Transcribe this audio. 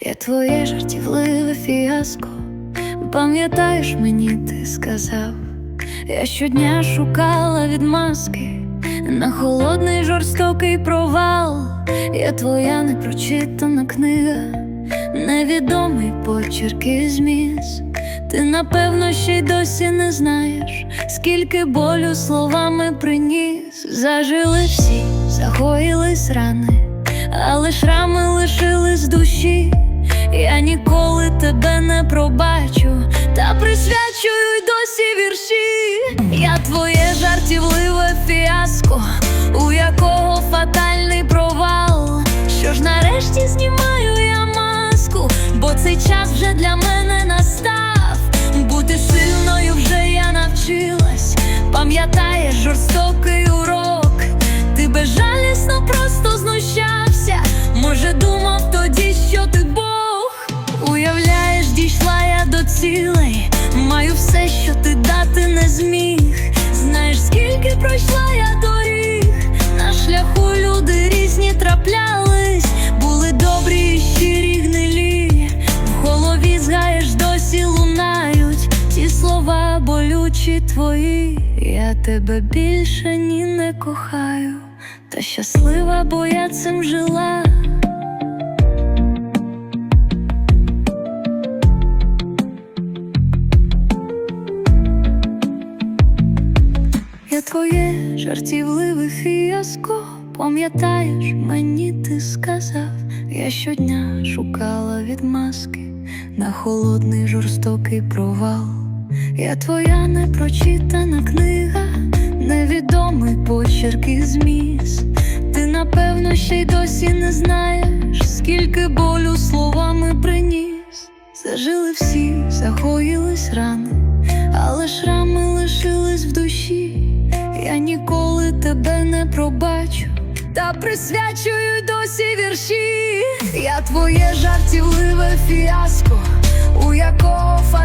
Я твоє жартівливе фіаско. Пам'ятаєш мені, ти сказав, я щодня шукала відмазки на холодний жорстокий провал. Я твоя непрочитана книга, невідомий почерк і зміст. Ти напевно ще й досі не знаєш, скільки болю словами приніс. Зажили всі, загоїлись рани, але шрами лишились душі. Я ніколи тебе не пробачу, та присвячую й досі вірші. Я твоє жартівливе фіаско, у якого фатальний провал. Що ж нарешті знімаю я маску, бо цей час вже для мене пройшла я доріг. На шляху люди різні траплялись, були добрі і щирі гнилі. В голові згаєш, досі лунають ті слова болючі твої. Я тебе більше ні не кохаю, та щаслива, бо я цим жила. Я твоє жартівливе фіаско, пам'ятаєш, мені ти сказав, я щодня шукала відмазки на холодний жорстокий провал. Я твоя непрочитана книга, невідомий почерк і зміст. Ти напевно ще й досі не знаєш, скільки болю словами приніс. Зажили всі, загоїлись рани, ніколи тебе не пробачу, та присвячую досі вірші. Я твоє жартівливе фіаско, у якого.